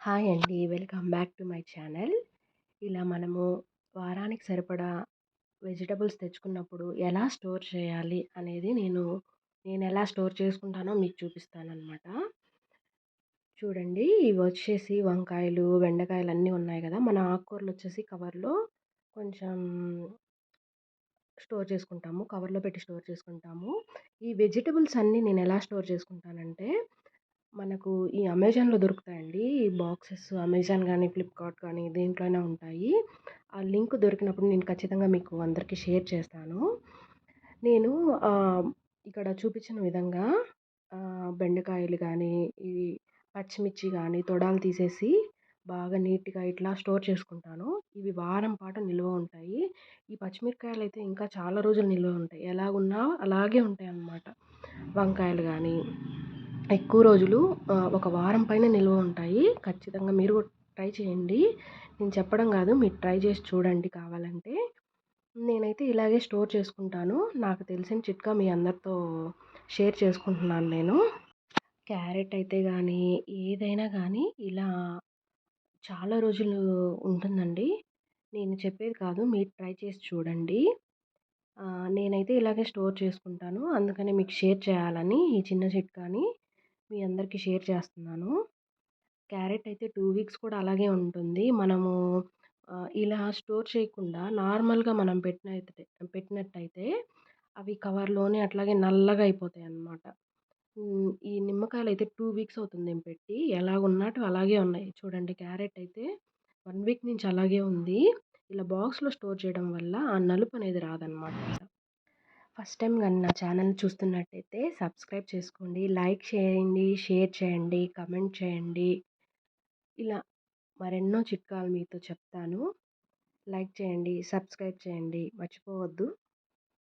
Hi అండి. Welcome back to my channel. ఇలా మనము వారానికి సరిపడా వెజిటబుల్స్ తెచ్చుకున్నప్పుడు ఎలా స్టోర్ చేయాలి అనేది నేను నేను ఎలా స్టోర్ చేసుకుంటానో మీకు చూపిస్తానమాట చూడండి ఇవి వచ్చేసి వంకాయలు బెండకాయలు అన్నీ ఉన్నాయి కదా. మన ఆకుకూరలు వచ్చేసి కవర్లో కొంచెం స్టోర్ చేసుకుంటాము. కవర్లో పెట్టి స్టోర్ చేసుకుంటాము. ఈ వెజిటబుల్స్ అన్నీ నేను ఎలా స్టోర్ చేసుకుంటానంటే మనకు ఈ అమెజాన్లో దొరుకుతాయండి. ఈ బాక్సెస్ అమెజాన్ కానీ ఫ్లిప్కార్ట్ కానీ దేంట్లోనే ఉంటాయి. ఆ లింక్ దొరికినప్పుడు నేను ఖచ్చితంగా మీకు అందరికీ షేర్ చేస్తాను. నేను ఇక్కడ చూపించిన విధంగా బెండకాయలు కానీ ఇవి పచ్చిమిర్చి కానీ తొడాలు తీసేసి బాగా నీట్గా ఇట్లా స్టోర్ చేసుకుంటాను. ఇవి వారం పాటు నిల్వ ఉంటాయి. ఈ పచ్చిమిరపకాయలు అయితే ఇంకా చాలా రోజులు నిల్వ ఉంటాయి. ఎలాగున్నా అలాగే ఉంటాయి అన్నమాట వంకాయలు కానీ ఎక్కువ రోజులు ఒక వారం పైన నిల్వ ఉంటాయి. ఖచ్చితంగా మీరు ట్రై చేయండి. నేను చెప్పడం కాదు మీరు ట్రై చేసి చూడండి కావాలంటే. నేనైతే ఇలాగే స్టోర్ చేసుకుంటాను. నాకు తెలిసిన చిట్కా మీ అందరితో షేర్ చేసుకుంటున్నాను నేను. క్యారెట్ అయితే కానీ ఏదైనా కానీ ఇలా చాలా రోజులు ఉంటుందండి. నేను చెప్పేది కాదు మీరు ట్రై చేసి చూడండి. నేనైతే ఇలాగే స్టోర్ చేసుకుంటాను. అందుకని మీకు షేర్ చేయాలని ఈ చిన్న చిట్కాని. మీ అందరికీ షేర్ చేస్తున్నాను. క్యారెట్ అయితే టూ వీక్స్ కూడా అలాగే ఉంటుంది. మనము ఇలా స్టోర్ చేయకుండా నార్మల్గా మనం పెట్టినైతే పెట్టినట్టయితే అవి కవర్లోనే అట్లాగే నల్లగా అయిపోతాయి అన్నమాట ఈ నిమ్మకాయలు అయితే టూ వీక్స్ అవుతుంది నేను పెట్టి ఎలా ఉన్నట్టు అలాగే ఉన్నాయి. చూడండి క్యారెట్ అయితే వన్ వీక్ నుంచి అలాగే ఉంది. ఇలా బాక్స్లో స్టోర్ చేయడం వల్ల ఆ నలుపు అనేది రాదనమాట ఫస్ట్ టైం కానీ నా ఛానల్ చూస్తున్నట్టయితే సబ్స్క్రైబ్ చేసుకోండి. లైక్ చేయండి షేర్ చేయండి కమెంట్ చేయండి. ఇలా మరెన్నో చిట్కాలు మీతో చెప్తాను. లైక్ చేయండి సబ్స్క్రైబ్ చేయండి. మర్చిపోవద్దు.